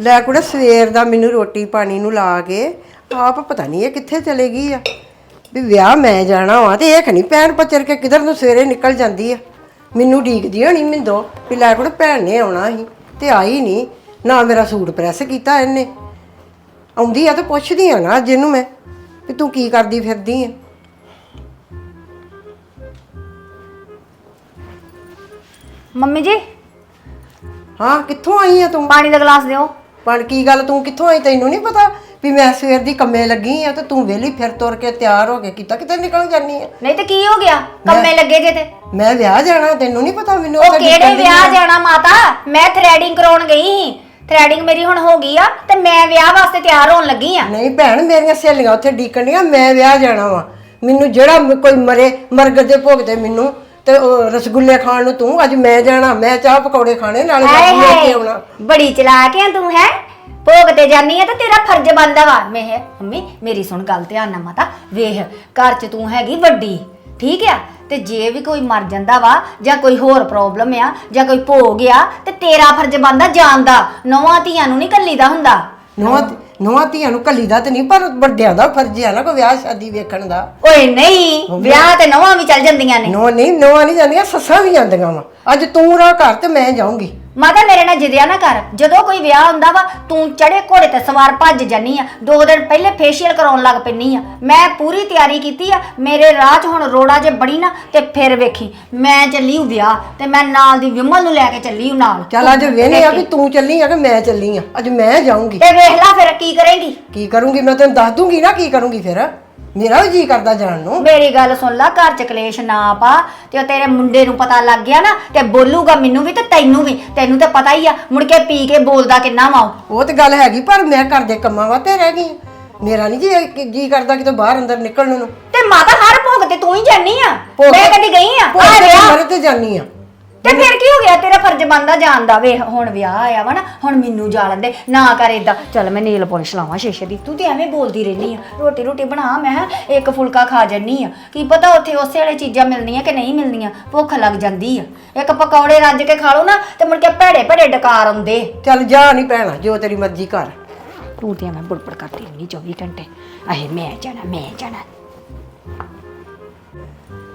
ਲੈ ਕੁੜੇ ਸਵੇਰ ਦਾ ਮੈਨੂੰ ਰੋਟੀ ਪਾਣੀ ਨੂੰ ਲਾ ਕੇ ਆਪ ਪਤਾ ਨਹੀਂ ਇਹ ਕਿੱਥੇ ਚਲੇ ਗਈ ਆ। ਵੀ ਵਿਆਹ ਮੈਂ ਜਾਣਾ ਵਾ ਤੇ ਇਹ ਖਣੀ ਭੈਣ ਪਚਰ ਕੇ ਕਿਧਰ ਨੂੰ ਸਵੇਰੇ ਨਿਕਲ ਜਾਂਦੀ ਆ। ਮੈਨੂੰ ਢੀਕਦੀ ਹੋਣੀ ਮਿੰਦੋ ਵੀ ਲੈ ਕੁੜੇ ਭੈਣ ਨੇ ਆਉਣਾ ਸੀ ਤੇ ਆਈ ਨਹੀਂ ਨਾ ਮੇਰਾ ਸੂਟ ਪ੍ਰੈਸ ਕੀਤਾ ਇਹਨੇ। ਆਉਂਦੀ ਆ ਤੇ ਪੁੱਛਦੀ ਆ ਨਾ ਅੱਜ ਇਹਨੂੰ ਮੈਂ ਵੀ ਤੂੰ ਕੀ ਕਰਦੀ ਫਿਰਦੀ ਆ? ਮੰਮੀ ਜੀ ਹਾਂ ਕਿੱਥੋਂ ਆਈ ਆ ਤੂੰ? ਪਾਣੀ ਦਾ ਗਲਾਸ ਦਿਓ। ਪਰ ਕੀ ਗੱਲ ਤੂੰ ਕਿੱਥੋਂ ਆਈ ਤੈਨੂੰ ਨਹੀਂ ਪਤਾ ਵੀ ਮੈਂ ਸਵੇਰ ਦੀ ਕੰਮੇ ਲੱਗੀ ਆ ਤੇ ਤੂੰ ਵਿਹਲੀ ਫਿਰ ਤੁਰ ਕੇ ਤਿਆਰ ਹੋ ਕੇ ਕੀਤਾ ਕਿਤੇ ਨਿਕਲ ਜਾਨੀ ਆ। ਨਹੀਂ ਤੇ ਕੀ ਹੋ ਗਿਆ? ਕੰਮੇ ਲੱਗੇ ਜੇ ਤੇ। ਮੈਂ ਵਿਆਹ ਜਾਣਾ ਤੈਨੂੰ ਨਹੀਂ ਪਤਾ ਮੈਨੂੰ ਉਹ ਕਿਹੜੇ ਵਿਆਹ। ਜਾਣਾ ਮਾਤਾ? ਮੈਂ ਥ੍ਰੈਡਿੰਗ ਕਰਾਉਣ ਗਈ ਸੀ ਥ੍ਰੈਡਿੰਗ ਮੇਰੀ ਹੁਣ ਹੋ ਗਈ ਆ ਤੇ ਮੈਂ ਵਿਆਹ ਵਾਸਤੇ ਤਿਆਰ ਹੋਣ ਲੱਗੀ ਆ। ਨਹੀਂ ਭੈਣ ਮੇਰੀਆਂ ਸਹੇਲੀਆਂ ਉੱਥੇ ਡੀਕਣ ਡੀਆਂ ਮੈਂ ਵਿਆਹ ਜਾਣਾ ਵਾ। ਮੈਨੂੰ ਜਿਹੜਾ ਮ- ਕੋਈ ਮਰੇ ਮਰਗ ਦੇ ਭੋਗ ਤੇ ਮੈਨੂੰ ਤੇ ਉਹ ਰਸਗੁੱਲੇ ਖਾਣ ਨੂੰ ਤੂੰ ਅੱਜ ਮੈਂ ਜਾਣਾ ਮੈਂ ਚਾਹ ਪਕੌੜੇ ਖਾਣੇ ਨਾਲੇ ਲੈ ਕੇ ਆਉਣਾ। ਬੜੀ ਚਲਾਕ ਆ ਤੂੰ ਹੈ? ਭੋਗ ਤੇ ਜਾਨੀ ਆ ਤੇ ਤੇਰਾ ਫਰਜ਼ ਬਣਦਾ ਵਾ। ਮੈਂ ਹੈ ਮੰਮੀ ਮੇਰੀ ਸੁਣ ਗੱਲ ਧਿਆਨ ਨਾਲ ਮਾਤਾ ਵੇਖ ਘਰ 'ਚ ਤੂੰ ਹੈਗੀ ਵੱਡੀ ਠੀਕ ਆ? ਤੇ ਜੇ ਵੀ ਕੋਈ ਮਰ ਜਾਂਦਾ ਵਾ ਜਾਂ ਕੋਈ ਹੋਰ ਪ੍ਰੋਬਲਮ ਆ ਜਾਂ ਕੋਈ ਭੋਗ ਆ ਤੇ ਤੇਰਾ ਫਰਜ਼ ਬਣਦਾ ਜਾਣ ਦਾ। ਨੌਵਾਂ ਧੀਆਂ ਨੂੰ ਨਹੀਂ ਕੱਲੀਦਾ ਹੁੰਦਾ। ਨੋਆ ਨੋਆ ਧੀਆਂ ਨੂੰ ਕੱਲੀਦਾ ਤੇ ਨਹੀਂ ਪਰ ਵੱਡਿਆਂ ਦਾ ਫਰਜ਼ ਹੈ ਨਾ ਕੋਈ ਵਿਆਹ ਸ਼ਾਦੀ ਵੇਖਣ ਦਾ। ਓਏ ਨਹੀਂ ਵਿਆਹ ਤੇ ਨੌਵਾਂ ਵੀ ਚੱਲ ਜਾਂਦੀਆਂ ਨੇ। ਨੋ ਨਹੀਂ ਨੋਆ ਨਹੀਂ ਜਾਂਦੀਆਂ ਸੱਸਾਂ ਵੀ ਜਾਂਦੀਆਂ ਵਾ। ਅੱਜ ਤੂੰ ਰਾਹ ਘਰ ਤੇ ਮੈਂ ਜਾਊਂਗੀ। ਮਾਤਾ ਮੇਰੇ ਨਾਲ ਜਿਦਿਆ ਨਾ ਕਰ। ਜਦੋਂ ਕੋਈ ਵਿਆਹ ਹੁੰਦਾ ਵਾ ਤੂੰ ਚੜੇ ਘੋੜੇ ਤੇ ਸਵਾਰ ਭੱਜ ਜਾਨੀ ਆ। ਦੋ ਦਿਨ ਪਹਿਲੇ ਫੇਸ਼ੀਅਲ ਕਰਾਉਣ ਲੱਗ ਪੈਣੀ ਆ। ਮੈਂ ਪੂਰੀ ਤਿਆਰੀ ਕੀਤੀ ਆ। ਮੇਰੇ ਰਾਹ 'ਚ ਹੁਣ ਰੋੜਾ ਜੇ ਬੜੀ ਨਾ ਤੇ ਫਿਰ ਵੇਖੀ। ਮੈਂ ਚੱਲੀ ਹੂੰ ਵਿਆਹ ਤੇ ਮੈਂ ਨਾਲ ਦੀ ਵਿਮਲ ਨੂੰ ਲੈ ਕੇ ਚੱਲੀ ਹੂੰ ਨਾਲ। ਚੱਲ ਅੱਜ ਵੇਨੇ ਆ ਵੀ ਤੂੰ ਚੱਲੀ ਆ ਕਿ ਮੈਂ ਚੱਲੀ ਆ। ਅੱਜ ਮੈਂ ਜਾਊਂਗੀ। ਤੇ ਵੇਖ ਲੈ ਫਿਰ ਕੀ ਕਰੇਂਗੀ। ਕੀ ਕਰੂੰਗੀ? ਮੈਂ ਤੈਨੂੰ ਦੱਸ ਦੂੰਗੀ ਨਾ ਕੀ ਕਰੂੰਗੀ ਫਿਰ। ਮੇਰਾ ਵੀ ਜੀ ਕਰਦਾ ਜਾਣ ਨੂੰ। ਮੇਰੀ ਗੱਲ ਸੁਣ ਲੈ ਘਰ 'ਚ ਕਲੇਸ਼ ਨਾ ਪਾ ਤੇ ਉਹ ਤੇਰੇ ਮੁੰਡੇ ਨੂੰ ਪਤਾ ਲੱਗ ਗਿਆ ਨਾ ਤੇ ਬੋਲੂਗਾ ਮੈਨੂੰ ਵੀ ਤੇ ਤੈਨੂੰ ਵੀ ਤੈਨੂੰ ਤਾਂ ਪਤਾ ਹੀ ਆ ਮੁੜ ਕੇ ਪੀ ਕੇ ਬੋਲਦਾ ਕਿੰਨਾ ਵਾ ਉਹ। ਉਹ ਤੇ ਗੱਲ ਹੈਗੀ ਪਰ ਮੈਂ ਘਰ ਦੇ ਕੰਮਾਂ ਵਾਸਤੇ ਰਹਿ ਗਈ। ਮੇਰਾ ਨਹੀਂ ਜੀ ਜੀ ਕਰਦਾ ਕਿਤੇ ਬਾਹਰ ਅੰਦਰ ਨਿਕਲਣ ਨੂੰ। ਤੇ ਮਾਤਾ ਹਰ ਭੋਗ ਤੇ ਤੂੰ ਹੀ ਜਾਨੀ ਆ ਭੋਗ- ਮੈਂ ਕਦੀ ਗਈ ਆ? ਭੋਗ ਆ ਤੇ ਵਿਆਹ ਮਰੇ ਤੇ ਜਾਨੀ ਆ। ਤੇ ਫਿਰ ਕੀ ਹੋ ਗਿਆ? ਤੇਰਾ ਫਰਜ਼ ਬਣਦਾ ਜਾਣ ਦਾ। ਵੇ ਹੁਣ ਵਿਆਹ ਆਇਆ ਵਾ ਨਾ ਹੁਣ ਮੈਨੂੰ ਜਾ ਲੈਂਦੇ। ਨਾ ਕਰ ਏਦਾਂ। ਚੱਲ ਮੈਂ ਨੀਲ ਪਾਲਿਸ਼ ਲਾਵਾਂ ਸ਼ੀਸ਼ੇ ਦੀ। ਤੂੰ ਤੇ ਐਵੇਂ ਬੋਲਦੀ ਰਹਿਨੀ ਆ। ਰੋਟੀ ਰੋਟੀ ਬਣਾ ਮੈਂ ਕਿਹਾ ਇੱਕ ਫੁਲਕਾ ਖਾ ਜੰਨੀ ਆ। ਕੀ ਪਤਾ ਉੱਥੇ ਉਸੇ ਵਾਲੇ ਚੀਜ਼ਾਂ ਮਿਲਣੀਆਂ ਕਿ ਨਹੀਂ ਮਿਲਣੀਆਂ? ਭੁੱਖ ਲੱਗ ਜਾਂਦੀ ਆ। ਇੱਕ ਪਕੌੜੇ ਰੱਜ ਕੇ ਖਾ ਲਓ ਨਾ ਤੇ ਮੁੜ ਕੇ ਭੜੇ ਭੜੇ ਡਕਾਰ ਆਉਂਦੇ। ਚੱਲ ਜਾ ਨਹੀਂ ਪੈਣਾ ਜੋ ਤੇਰੀ ਮਰਜ਼ੀ ਕਰ। ਤੂੰ ਤੇ ਐਵੇਂ ਬੁੜਬੜ ਕਰਦੀ ਰਹਿਨੀ 24 ਘੰਟੇ। ਅਹੇ ਮੈਂ ਜਾਣਾ ਮੈਂ ਜਾਣਾ।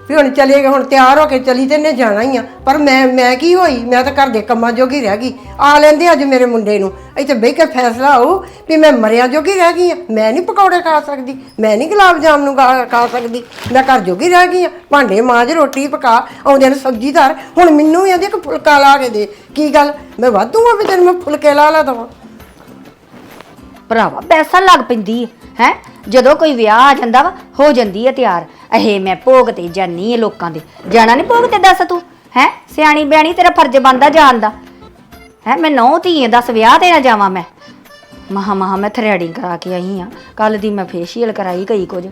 ਵੀ ਹੁਣ ਚਲੇ ਗਏ, ਹੁਣ ਤਿਆਰ ਹੋ ਕੇ ਚਲੀ ਤੇ ਨੇ ਜਾਣਾ ਹੀ ਆ। ਪਰ ਮੈਂ ਮੈਂ ਕੀ ਹੋਈ? ਮੈਂ ਤਾਂ ਘਰ ਦੇ ਕੰਮਾਂ ਜੋਗੀ ਰਹਿ ਗਈ। ਆ ਲੈਂਦੇ ਅੱਜ ਮੇਰੇ ਮੁੰਡੇ ਨੂੰ। ਇੱਥੇ ਬਹਿ ਕੇ ਫੈਸਲਾ ਹੋਊ ਵੀ ਮੈਂ ਮਰਿਆ ਜੋਗੀ ਰਹਿ ਗਈ ਆ। ਮੈਂ ਨਹੀਂ ਪਕੌੜੇ ਖਾ ਸਕਦੀ, ਮੈਂ ਨਹੀਂ ਗੁਲਾਬ ਜਾਮ ਨੂੰ ਖਾ ਖਾ ਸਕਦੀ। ਮੈਂ ਘਰ ਜੋਗੀ ਰਹਿ ਗਈ ਆ। ਭਾਂਡੇ ਮਾਂਜ, ਰੋਟੀ ਪਕਾ, ਆਉਂਦੇ ਨੇ ਸਬਜ਼ੀ ਧਰ। ਹੁਣ ਮੈਨੂੰ ਹੀ ਆਂਦੀ ਕਿ ਫੁਲਕਾ ਲਾ ਕੇ ਦੇ। ਕੀ ਗੱਲ? ਮੈਂ ਵਾਧੂ ਆ ਵੀ ਤੈਨੂੰ ਮੈਂ ਫੁਲਕੇ ਲਾ ਲਾ ਦਵਾਂ। ਭਰਾਵਾ, ਪੈਸਾ ਲੱਗ ਪੈਂਦੀ ਹੈ ਹੈ? ਜਦੋਂ ਕੋਈ ਵਿਆਹ ਆ ਜਾਂਦਾ ਵਾ, ਹੋ ਜਾਂਦੀ ਹੈ ਤਿਆਰ। ਅਹੇ, ਮੈਂ ਭੋਗ ਤੇ ਜਾਨੀ ਹੈ ਲੋਕਾਂ ਦੇ। ਜਾਣਾ ਨਹੀਂ ਭੋਗ ਤੇ ਦੱਸ ਤੂੰ? ਹੈ? ਸਿਆਣੀ ਬਿਆਣੀ ਤੇਰਾ ਫਰਜ਼ ਬਣਦਾ ਜਾਣ ਦਾ। ਹੈ, ਮੈਂ ਨੌ ਧੀਏ ਦੱਸ ਵਿਆਹ ਤੇ ਨਾ ਜਾਵਾਂ ਮੈਂ। ਮਹਾ ਮਹਾ, ਮੈਂ ਥਰੈਡਿੰਗ ਕਰਾ ਕੇ ਆਈ ਆ। ਕੱਲ ਦੀ ਮੈਂ ਫੇਸ਼ੀਅਲ ਕਰਾਈ ਕਈ ਕੁਝ।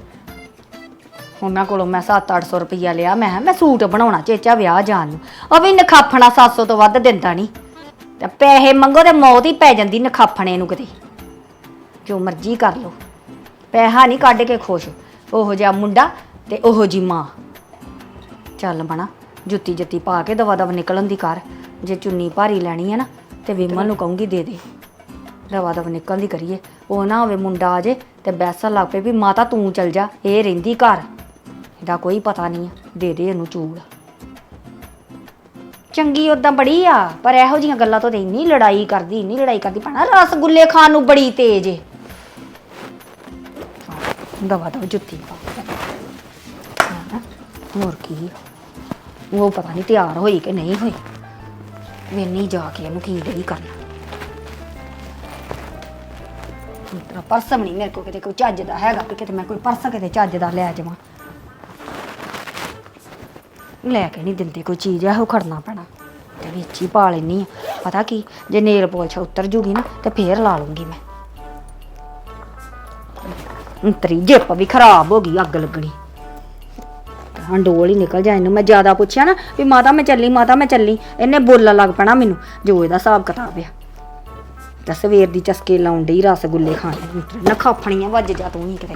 ਉਹਨਾਂ ਕੋਲੋਂ ਮੈਂ 7-800 ਰੁਪਈਆ ਲਿਆ। ਮੈਂ ਕਿਹਾ, ਮੈਂ ਸੂਟ ਬਣਾਉਣਾ, ਚੇਚਾ ਵਿਆਹ ਜਾਣ ਨੂੰ। ਉਹ ਵੀ ਨਖਾਫਣਾ 700 ਤੋਂ ਵੱਧ ਦਿੰਦਾ ਨਹੀਂ ਤੇ ਪੈਸੇ ਮੰਗੋ ਤੇ ਮੌਤ ਹੀ ਪੈ ਜਾਂਦੀ ਨਖਾਫਣੇ ਨੂੰ ਕਿਤੇ। ਜੋ ਮਰਜ਼ੀ ਕਰ ਲੋ ਪੈਸਾ ਨਹੀਂ ਕੱਢ ਕੇ ਖੁਸ਼। ਉਹੋ ਜਿਹਾ ਮੁੰਡਾ ਤੇ ਉਹੋ ਜੀ ਮਾਂ। ਚੱਲ ਬਣਾ, ਜੁੱਤੀ ਜੁੱਤੀ ਪਾ ਕੇ ਦਵਾ ਦਵ ਨਿਕਲਣ ਦੀ ਕਰ ਜੇ ਚੁੰਨੀ ਭਾਰੀ ਲੈਣੀ ਹੈ ਨਾ, ਤੇ ਵਿਮਲ ਨੂੰ ਕਹੂੰਗੀ ਦੇ ਦੇ। ਦਵਾ ਦਵ ਨਿਕਲਣ ਦੀ ਕਰੀਏ। ਉਹ ਨਾ ਹੋਵੇ ਮੁੰਡਾ ਆ ਜੇ, ਤੇ ਬੈਸਾ ਲੱਗ ਪਏ ਵੀ ਮਾਤਾ ਤੂੰ ਚਲ ਜਾ, ਇਹ ਰਹਿੰਦੀ ਘਰ। ਇਹਦਾ ਕੋਈ ਪਤਾ ਨਹੀਂ ਆ, ਦੇ ਦੇ ਇਹਨੂੰ ਚੂੜ। ਚੰਗੀ ਉਦਾਂ ਬੜੀ ਆ, ਪਰ ਇਹੋ ਜੀਆਂ ਗੱਲਾਂ ਤੋਂ ਤੇ ਇੰਨੀ ਲੜਾਈ ਕਰਦੀ, ਇੰਨੀ ਲੜਾਈ ਕਰਦੀ, ਭਣਾ, ਰਸਗੁੱਲੇ ਖਾਣ ਨੂੰ ਬੜੀ ਤੇਜ਼ ਏ। ਦਵਾ ਦਵਾ ਜੁੱਤੀ ਪਾ ਹਾਂ, ਹੋਰ ਕੀ। ਉਹ ਪਤਾ ਨਹੀਂ ਤਿਆਰ ਹੋਈ ਕਿ ਨਹੀਂ ਹੋਈ। ਵੇਨੀ ਜਾ ਕੇ ਇਹਨੂੰ ਕੀ ਡਈ ਕਰਨਾ। ਤੇਰਾ ਪਰਸ ਵੀ ਨਹੀਂ ਮੇਰੇ ਕੋਲ ਕਿਤੇ ਕੋਈ ਚੱਜ ਦਾ ਹੈਗਾ ਕਿ ਕਿਤੇ ਮੈਂ ਕੋਈ ਪਰਸ ਕਿਤੇ ਚੱਜ ਦਾ ਲੈ ਜਾਵਾਂ। ਲੈ ਕੇ ਨਹੀਂ ਦਿੰਦੇ ਕੋਈ ਚੀਜ਼ ਇਹੋ ਖੜਨਾ ਪੈਣਾ। ਤੇ ਵਿੱਚ ਹੀ ਪਾ ਲੈਣੀ ਆ। ਪਤਾ ਕੀ ਜੇ ਨੇਲ ਪੋਲਿਸ਼ ਉਤਰ ਜੂਗੀ ਨਾ ਤੇ ਫੇਰ ਲਾ ਲੂੰਗੀ ਮੈਂ। ਅੰਤਰੀ, ਜਿੱਪ ਵੀ ਖਰਾਬ ਹੋ ਗਈ, ਅੱਗ ਲੱਗਣੀ। ਹੰਡੋਲ ਹੀ ਨਿਕਲ ਜਾ ਇਹਨੂੰ। ਮੈਂ ਜ਼ਿਆਦਾ ਪੁੱਛਿਆ ਨਾ ਵੀ ਮਾਤਾ, ਮੈਂ ਚੱਲੀ, ਮਾਤਾ, ਮੈਂ ਚੱਲੀ। ਇਹਨੇ ਬੋਲਣ ਲੱਗ ਪੈਣਾ ਮੈਨੂੰ, ਜੋ ਇਹਦਾ ਹਿਸਾਬ ਕਿਤਾਬ ਆ। ਤਾਂ ਸਵੇਰ ਦੀ ਚਸਕੇ ਲਾਉਣ ਡਈ ਰਸਗੁੱਲੇ ਖਾਣੇ। ਨਖਾਫਣੀਆਂ ਵੱਜ ਜਾ ਤੂੰ ਹੀ ਕਿਤੇ।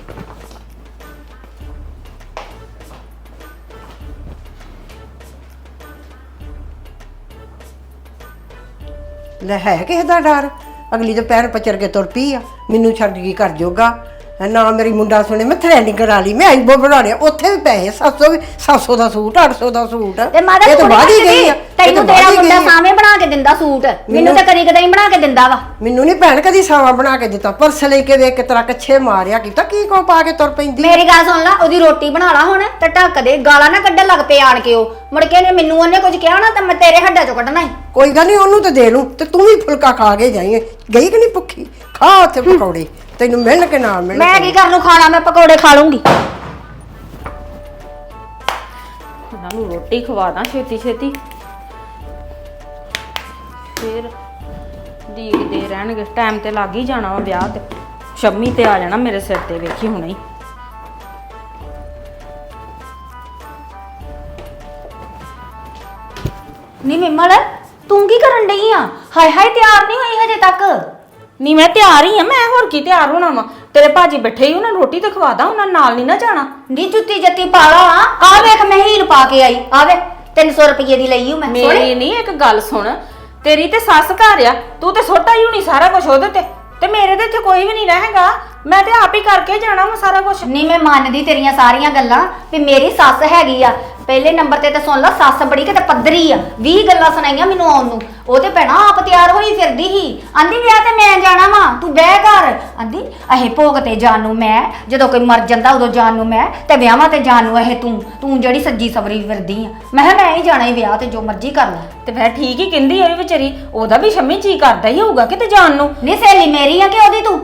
ਲੈ, ਹੈ ਕਿਸੇ ਦਾ ਡਰ? ਅਗਲੀ ਦੇ ਪੈਰ ਪਚਰ ਕੇ ਤੁਰ ਪਈ ਆ। ਮੈਨੂੰ ਛੱਡ ਗਈ ਘਰ ਜੋਗਾ। ਨਾ ਮੇਰੀ ਮੁੰਡਾ ਸੁਣੇ ਮੈਂ ਥ੍ਰੈਡਿੰਗ ਕਰਾ ਲਈ ਮੈਂ ਆਈਬੋ ਬਣਾਉਣੇ ਉੱਥੇ ਵੀ ਪੈਸੇ 700 ਵੀ 700 ਦਾ ਸੂਟ 800 ਦਾ ਸੂਟ। ਤੇ ਇਹ ਤਾਂ ਬਾਹਰ ਹੀ ਗਈ ਆ ਇਹ ਤੈਨੂੰ ਤੇਰਾ ਹੀ ਮੁੰਡਾ ਆ। ਸਾਵੇਂ ਬਣਾ ਕੇ ਦਿੰਦਾ ਸੂਟ ਮੈਨੂੰ ਤਾਂ ਕਦੀ ਕਦਾਈ ਬਣਾ ਕੇ ਦਿੰਦਾ ਵਾ। ਮੈਨੂੰ ਨਹੀਂ ਭੈਣ ਕਦੀ ਸਾਵਾ ਬਣਾ ਕੇ ਦਿੱਤਾ ਪਰਸ ਲੈ ਕੇ ਵੇਖ ਕੇ ਤੇਰਾ ਕੱਛੇ ਮਾਰਿਆ ਕੀਤਾ ਕੀ ਕੋ ਪਾ ਕੇ ਤੁਰ ਪੈਂਦੀ ਮੇਰੀ ਗੱਲ ਸੁਣ ਲੈ ਉਹਦੀ ਰੋਟੀ ਬਣਾ ਲਾ ਹੁਣ ਤੇ ਢੱਕ ਦੇ ਗਾਲਾਂ ਨਾ ਕੱਢਣ ਲੱਗ ਪਏ ਆਣ ਕੇ ਉਹ। ਮੁੜ ਕੇ ਨੇ ਮੈਨੂੰ ਉਹਨੇ ਕੁਝ ਕਿਹਾ ਨਾ ਤਾਂ ਮੈਂ ਤੇਰੇ ਹੱਡਾਂ ਚੋਂ ਕੱਢਣਾ ਈ ਕੋਈ ਗੱਲ ਨਹੀਂ ਉਹਨੂੰ ਤੇ ਦੇ ਲੂੰ ਤੇ ਤੂੰ ਵੀ ਫੁਲਕਾ ਖਾ ਕੇ ਜਾਈਂ ਗਈ ਕਿ ਨਹੀਂ ਭੁੱਖੀ? ਖਾ ਉੱਥੇ ਪਕੌੜੇ। ਤੈਨੂੰ ਮਿਲਣ ਕਿ ਨਾ ਮਿਲਣ ਮੈਂ ਕੀ ਕਰ ਨੂੰ ਖਾਣਾ ਮੈਂ ਪਕੌੜੇ ਖਾ ਲੂੰਗੀ। ਉਹਨਾਂ ਨੂੰ ਰੋਟੀ ਖਵਾ ਦਾਂ ਛੇਤੀ ਛੇਤੀ। ਫਿਰ ਦੀਕਦੇ ਰਹਿਣਗੇ ਟਾਈਮ ਤੇ ਲੱਗ ਹੀ ਜਾਣਾ ਵਾ ਵਿਆਹ ਤੇ। ਸ਼ੰਮੀ ਤੇ ਆ ਜਾਣਾ ਮੇਰੇ ਸਿਰ ਤੇ ਵੇਖੀ ਹੁਣੇ ਹੀ। ਨਹੀਂ ਮਿੰਮਲ ਤੂੰ ਕੀ ਕਰਨ ਡਈ ਆ? ਹਾਏ ਹਾਏ ਤਿਆਰ ਨਹੀਂ ਹੋਈ ਹਜੇ ਤੱਕ। ਨਹੀਂ ਮੈਂ ਤਿਆਰ ਹੀ ਆ ਮੈਂ ਹੋਰ ਕੀ ਤਿਆਰ ਹੋਣਾ ਵਾ? ਤੇਰੇ ਭਾਜੀ ਬੈਠੇ ਹੀ ਉਹਨਾਂ ਨੂੰ ਰੋਟੀ ਤੇ ਖਵਾ ਦਾਂ ਉਹਨਾਂ ਨਾਲ ਨਹੀਂ ਨਾ ਜਾਣਾ। ਨੀ ਜੁੱਤੀ ਜੱਤੀ ਪਾ ਲਾ। ਆ ਵੇਖ ਮੈਂ ਹੀਲ ਪਾ ਕੇ ਆਈ। ਆ ਵੇ 300 ਰੁਪਏ ਦੀ ਲਈ ਹੂੰ ਮੈਂ ਮੇਰੀ ਨਹੀਂ ਇੱਕ ਗੱਲ ਸੁਣ। ਤੇਰੀ ਤੇ ਸੱਸ ਘਰ ਆ ਤੂੰ ਤੇ ਛੋਟਾ ਹੀ ਹੋਣੀ ਸਾਰਾ ਕੁਝ ਉਹਦੇ ਤੇ। ਤੇ ਮੇਰੇ ਤੇ ਇੱਥੇ ਕੋਈ ਵੀ ਨਹੀਂ ਰਹੇਗਾ। ਮੈਂ ਤੇ ਆਪ ਹੀ ਕਰਕੇ ਜਾਣਾ ਵਾ ਸਾਰਾ ਕੁਝ ਨਹੀਂ ਮੈਂ ਮੰਨਦੀ ਤੇਰੀਆਂ ਸਾਰੀਆਂ ਗੱਲਾਂ ਵੀ ਮੇਰੀ ਸੱਸ ਹੈਗੀ ਆ। ਪਹਿਲੇ ਨੰਬਰ ਤੇ ਤਾਂ ਸੁਣ ਲਾ ਸੱਸ ਬੜੀ ਕਿਤੇ ਪੱਧਰੀ ਆ 20 ਗੱਲਾਂ ਸੁਣਾਈਆਂ ਮੈਨੂੰ ਆਉਣ ਨੂੰ। ਉਹ ਤੇ ਭੈਣਾ ਆਪ ਤਿਆਰ ਹੋਈ ਫਿਰਦੀ ਸੀ। ਆਂਦੀ ਵਿਆਹ ਤੇ ਮੈਂ ਜਾਣਾ ਵਾਂ ਤੂੰ ਬਹਿ ਘਰ ਆਂਦੀ ਅਹੇ ਭੋਗ ਤੇ ਜਾਣ ਨੂੰ ਮੈਂ ਜਦੋਂ ਕੋਈ ਮਰ ਜਾਂਦਾ ਉਦੋਂ ਜਾਣ ਨੂੰ ਮੈਂ ਤੇ ਵਿਆਹਾਂ ਤੇ ਜਾਣ ਨੂੰ ਇਹ ਤੂੰ ਤੂੰ ਜਿਹੜੀ ਸੱਜੀ ਸਵਰੀ ਫਿਰਦੀ ਆ। ਮੈਂ ਕਿਹਾ ਮੈਂ ਹੀ ਜਾਣਾ ਹੀ ਵਿਆਹ ਤੇ ਜੋ ਮਰਜ਼ੀ ਕਰ ਲੈ। ਤੇ ਫਿਰ ਠੀਕ ਹੀ ਕਹਿੰਦੀ ਹੋਈ ਵਿਚਾਰੀ ਉਹਦਾ ਵੀ ਸ਼ੰਮੀ ਜੀ ਕਰਦਾ ਹੀ ਹੋਊਗਾ ਕਿਤੇ ਜਾਣ ਨੂੰ। ਨਹੀਂ ਸਹੇਲੀ ਮੇਰੀ ਆ ਕਿ ਉਹਦੀ ਤੂੰ?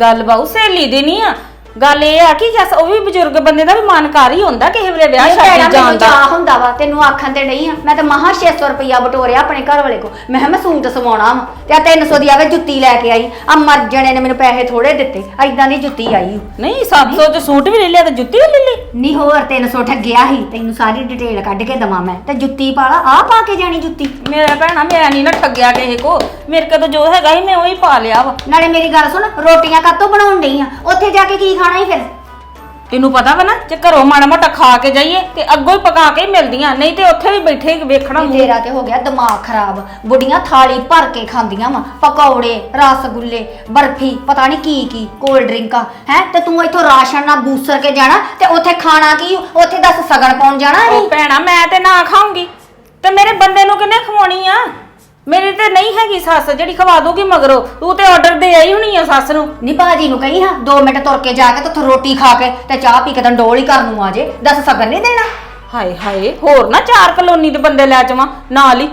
ਗੱਲ ਬਾਉ ਸਹੇਲੀ ਦੀ ਨਹੀਂ ਆ। ਗੱਲ ਇਹ ਆ ਕਿ ਜਸ ਉਹ ਵੀ ਬਜ਼ੁਰਗ ਬੰਦੇ ਦਾ ਵੀ ਮਨ ਕਰ ਹੀ ਹੁੰਦਾ ਕਿਸੇ ਵੇਲੇ ਵਿਆਹ ਇਹ ਭੈਣਾ ਸ਼ਾਦੀ ਮੈਨੂੰ ਜਾਣ ਦਾ। ਹੁੰਦਾ ਵਾ ਤੈਨੂੰ ਆਖਣ ਤੇ ਨਹੀਂ ਆ ਮੈਂ ਤਾਂ ਮਹਾ 600 ਰੁਪਇਆ ਬਟੋਰਿਆ ਆਪਣੇ ਘਰ ਵਾਲੇ ਕੋ ਮੈਂ ਕਿਹਾ ਮੈਂ ਸੂਟ ਸਵਾਉਣਾ ਵਾ ਤੇ ਆ 300 ਦੀ ਆਵੇ ਜੁੱਤੀ ਲੈ ਕੇ ਆਈ ਆ ਮਰ ਜਣੇ ਨੇ ਮੈਨੂੰ ਪੈਸੇ ਥੋੜੇ ਦਿੱਤੇ ਐਦਾਂ ਦੀ ਜੁੱਤੀ ਆਈ। ਨਹੀਂ 700 ਚ ਸੂਟ ਵੀ ਲੈ ਲਿਆ ਤੇ ਜੁੱਤੀ ਵੀ ਲੈ ਲਈ। ਨਹੀਂ ਹੋਰ 300 ਠੱਗਿਆ ਸੀ ਤੈਨੂੰ ਸਾਰੀ ਡਿਟੇਲ ਕੱਢ ਕੇ ਦਵਾਂ ਮੈਂ ਤੇ ਜੁੱਤੀ ਪਾਲਾ ਆ ਪਾ ਕੇ ਜਾਣੀ ਜੁੱਤੀ। ਮੇਰਾ ਭੈਣਾ ਮੈਂ ਨਹੀਂ ਨਾ ਠੱਗਿਆ ਕਿਸੇ ਕੋ ਮੇਰੇ ਕੋਲ ਤਾਂ ਜੋ ਹੈਗਾ ਹੀ ਮੈਂ ਉਹੀ ਪਾ ਲਿਆ ਵਾ। ਨਾਲੇ ਮੇਰੀ ਗੱਲ ਸੁਣ ਰੋਟੀਆਂ ਕਾਤੋਂ ਬਣਾਉਣ ਡਈ ਆ? ਉੱਥੇ ਜਾ ਕੇ ਕੀ ਖਾਣਾ ਹੀ ਫਿਰ। ਤੈਨੂੰ ਪਤਾ ਵਾ ਨਾ ਜੇ ਘਰੋਂ ਮਾੜਾ ਮੋਟਾ ਖਾ ਕੇ ਜਾਈਏ ਤੇ ਅੱਗੋਂ ਹੀ ਪਕਾ ਕੇ ਹੀ ਮਿਲਦੀਆਂ ਨਹੀਂ ਤੇ ਉੱਥੇ ਵੀ ਬੈਠੇ ਵੇਖਣਾ ਮੂੰਹ। ਤੇਰਾ ਤੇ ਹੋ ਗਿਆ ਦਿਮਾਗ ਖਰਾਬ। ਬੁੱਢੀਆਂ ਥਾਲੀ ਭਰ ਕੇ ਖਾਂਦੀਆਂ ਵਾ ਪਕੌੜੇ ਰਸਗੁੱਲੇ ਬਰਫੀ ਪਤਾ ਨਹੀਂ ਕੀ ਕੀ ਕੋਲਡ ਡਰਿੰਕਾਂ ਹੈ? ਤੇ ਤੂੰ ਇੱਥੋਂ ਰਾਸ਼ਨ ਨਾਲ ਬੂਸਰ ਕੇ ਜਾਣਾ ਤੇ ਉੱਥੇ ਖਾਣਾ ਕੀ ਉੱਥੇ ਦੱਸ ਸਗਣ ਪਾਉਣ ਜਾਣਾ ਉਹ ਨਹੀਂ ਭੈਣਾ ਮੈਂ ਤੇ ਨਾ ਖਾਉਂਗੀ ਤੇ ਮੇਰੇ ਬੰਦੇ ਨੂੰ ਕਿੰਨੇ ਖਵਾਉਣੀ ਆ? ਮੇਰੀ ਤੇ ਨਹੀਂ ਹੈਗੀ ਸੱਸ ਜਿਹੜੀ ਖਵਾ ਦੂਗੀ ਮਗਰੋਂ। ਤੂੰ ਤੇ ਆਰਡਰ ਦੇ ਆਈ ਹੋਣੀ ਆ ਸੱਸ ਨੂੰ। ਨੀ ਬਾਜੀ ਨੂੰ ਕਹੀ ਹਾਂ 2 ਮਿੰਟ ਤੁਰ ਕੇ ਜਾ ਕੇ ਤੇ ਉੱਥੋਂ ਰੋਟੀ ਖਾ ਕੇ ਤੇ ਚਾਹ ਪੀ ਕੇ ਤਾਂ ਡੋਲ ਹੀ ਕਰ ਨੂੰ ਆ ਜੇ। ਦੱਸ ਸਗਨ ਨਹੀਂ ਦੇਣਾ? ਹਾਏ ਹਾਏ ਹੋਰ ਨਾ ਚਾਰ ਕਲੋਨੀ ਦੇ ਬੰਦੇ ਲੈ ਜਾਵਾਂ ਨਾਲ ਹੀ।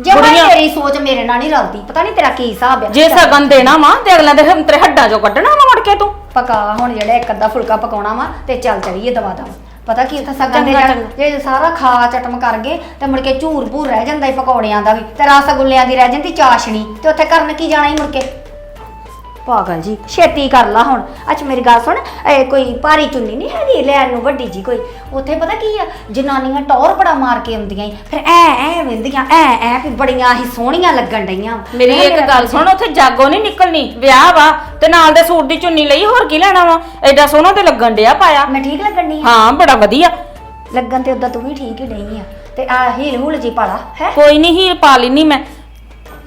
ਜੇ ਮੈਂ ਬੁੜੀਆਂ- ਤੇਰੀ ਸੋਚ ਮੇਰੇ ਨਾਲ ਨਹੀਂ ਰਲਦੀ ਪਤਾ ਨਹੀਂ ਤੇਰਾ ਕੀ ਹਿਸਾਬ ਹੈ ਜੇ ਸਗਨ ਦੇਣਾ ਵਾ ਤੇ ਅਗਲਾ ਦੇ ਹਮ ਤੇਰੇ ਹੱਡਾਂ ਚੋਂ ਕੱਢਣਾ ਵਾ ਮੁੜ ਕੇ ਤੂੰ। ਪਕਾ ਹੁਣ ਜਿਹੜਾ ਇੱਕ ਅੱਧਾ ਫੁਲਕਾ ਪਕਾਉਣਾ ਵਾ ਤੇ ਚੱਲ ਚਲੀਏ ਦਵਾ ਦਵਾ। ਪਤਾ ਕੀ ਉੱਥੇ ਸਗਨ ਦੇ ਚੰਗਾ, ਜਾਣ- ਚੰਗਾ। ਜੇ ਸਾਰਾ ਖਾ ਚਟਮ ਕਰ ਗਏ ਤੇ ਮੁੜ ਕੇ ਝੂਰ ਭੂਰ ਰਹਿ ਜਾਂਦਾ ਈ ਪਕੌੜਿਆਂ ਦਾ ਵੀ ਤੇ ਰਸਗੁੱਲਿਆਂ ਦੀ ਰਹਿ ਜਾਂਦੀ ਚਾਸ਼ਣੀ ਤੇ ਉੱਥੇ ਕਰਨ ਕੀ ਜਾਣਾ ਈ ਮੁੜ ਕੇ ਪਾਗਲ ਜੀ ਛੇਤੀ ਕਰ ਲਾ ਹੁਣ। ਅੱਛਾ ਮੇਰੀ ਗੱਲ ਸੁਣ ਇਹ ਕੋਈ ਭਾਰੀ ਚੁੰਨੀ ਨਹੀਂ ਹੈਗੀ ਲੈਣ ਨੂੰ ਵੱਡੀ ਜੀ ਕੋਈ। ਉੱਥੇ ਪਤਾ ਕੀ ਆ ਜਨਾਨੀਆਂ ਟੌਰ ਬੜਾ ਮਾਰ ਕੇ ਆਉਂਦੀਆਂ ਈ। ਫਿਰ ਐ ਐ ਵਿੰਦੀਆਂ ਐ ਐ ਵੀ ਬੜੀਆਂ ਹੀ ਸੋਹਣੀਆਂ ਲੱਗਣ ਡਈਆਂ। ਮੇਰੀ ਇੱਕ ਗੱਲ ਸੁਣ ਉੱਥੇ ਜਾਗੋ ਨਹੀਂ ਨਿਕਲਣੀ ਵਿਆਹ ਵਾ ਤੇ ਨਾਲ ਦੇ ਸੂਟ ਦੀ ਚੁੰਨੀ ਲਈ ਹੋਰ ਕੀ ਲੈਣਾ ਵਾ? ਐਡਾ ਸੋਹਣਾ ਤੇ ਲੱਗਣ ਡਿਆ ਪਾਇਆ। ਮੈਂ ਠੀਕ ਲੱਗਣ ਡਈ ਆ? ਹਾਂ ਬੜਾ ਵਧੀਆ। ਲੱਗਣ ਤੇ ਉਦਾਂ ਤੂੰ ਵੀ ਠੀਕ ਹੀ ਨਹੀਂ ਆ। ਤੇ ਆ ਹੀਲ ਹੂਲ ਜੀ ਪਾਲਾ ਹੈ? ਕੋਈ ਨਹੀਂ ਹੀਲ ਪਾ ਲੈਣੀ ਮੈਂ।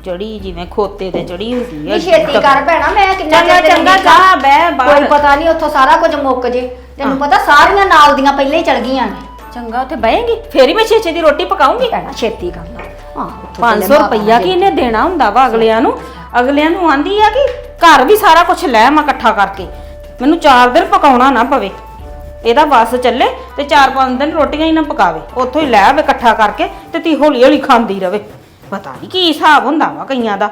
ਜੜੀ ਜਿਵੇਂ ਖੋਤੇ ਤੇ ਜੜੀ ਹੁੰਦੀ ਹੈ ਨੀ ਛੇਤੀ ਕਰ ਭੈਣਾ ਮੈਂ ਕਿੰਨਾ ਚੰਗਾ, ਚਿਰ ਚੰਗਾ, ਜਾ ਬਹਿ ਬਾਹਰ। ਕੋਈ ਪਤਾ ਨਹੀਂ ਉੱਥੋਂ ਸਾਰਾ ਕੁਝ ਮੁੱਕ ਜੇ। ਤੈਨੂੰ ਪਤਾ ਸਾਰੀਆਂ ਨਾਲ ਦੀਆਂ ਪਹਿਲਾਂ ਹੀ ਚਲ ਗਈਆਂ ਨੇ। ਚੰਗਾ ਉੱਥੇ ਬਹੇਂਗੀ ਫੇਰ ਹੀ ਮੈਂ ਛੇਛੇ ਦੀ ਰੋਟੀ ਪਕਾਉਂਗੀ। ਭੈਣਾ ਛੇਤੀ ਕਰ ਲਾ। ਹਾਂ ਉੱਥੋਂ 500 ਪਹਿਲੇ ਰੁਪਈਆ ਕੀ ਇਹਨੇ ਦੇਣਾ ਹੁੰਦਾ ਵਾ ਅਗਲਿਆਂ ਨੂੰ? ਅਗਲਿਆਂ ਨੂੰ ਆਂਦੀ ਆ ਕਿ ਘਰ ਵੀ ਸਾਰਾ ਕੁਝ ਲੈ ਮੈਂ ਇਕੱਠਾ ਕਰਕੇ। ਮੈਨੂੰ 4 ਦਿਨ ਪਕਾਉਣਾ ਨਾ ਪਵੇ। ਇਹਦਾ ਵਸ ਚੱਲੇ ਤੇ 4-5 ਦਿਨ ਰੋਟੀਆਂ ਹੀ ਨਾ ਪਕਾਵੇ। ਉੱਥੋਂ ਹੀ ਲੈ ਆਵੇ ਇਕੱਠਾ ਕਰਕੇ ਤੇ ਤੀ ਹੌਲੀ ਹੌਲੀ ਖਾਂਦੀ ਰਵੇ। ਪਤਾ ਨਹੀਂ ਕੀ ਹਿਸਾਬ ਹੁੰਦਾ ਵਾ ਕਈਆਂ ਦਾ